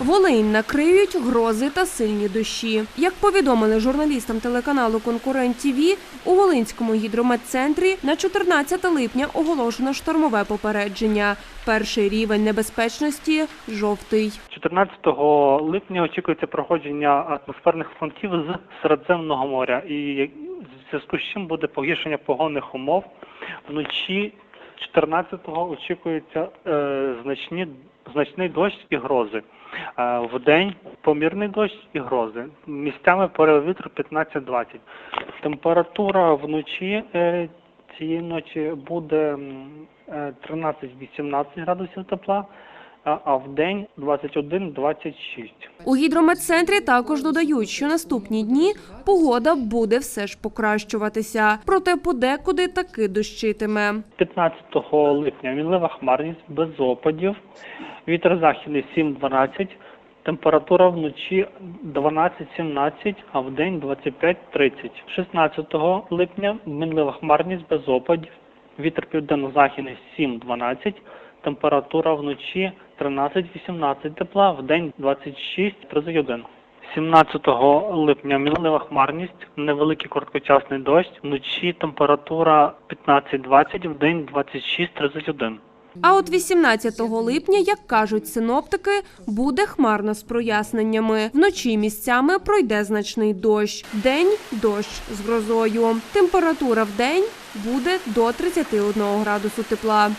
Волинь накриють грози та сильні дощі. Як повідомили журналістам телеканалу Конкурент ТІВІ, у Волинському гідрометцентрі на 14 липня оголошено штормове попередження. Перший рівень небезпечності жовтий. 14 липня очікується проходження атмосферних фронтів з Середземного моря, і в зв'язку з чим буде погіршення погодних умов. Вночі 14-го очікується е, значні, значний дощ і грози. Е, день помірний дощ і грози. Місцями порив вітру 15-20. Температура вночі е, цієї ночі буде е, 13-18 градусів тепла, а в день 21-26. У гідрометцентрі також додають, що наступні дні погода буде все ж покращуватися. Проте подекуди таки дощитиме. 15 липня мінлива хмарність без опадів, вітер західний 7-12, температура вночі 12-17, а в день 25-30. 16 липня мінлива хмарність без опадів, вітер південно-західний 7-12, температура вночі 13-18 тепла, в день 26-31. 17 липня мінлива хмарність, невеликий короткочасний дощ, вночі температура 15-20, в день 26-31. А от 18 липня, як кажуть синоптики, буде хмарно з проясненнями. Вночі місцями пройде значний дощ. День дощ з грозою. Температура в день буде до 31 градусу тепла.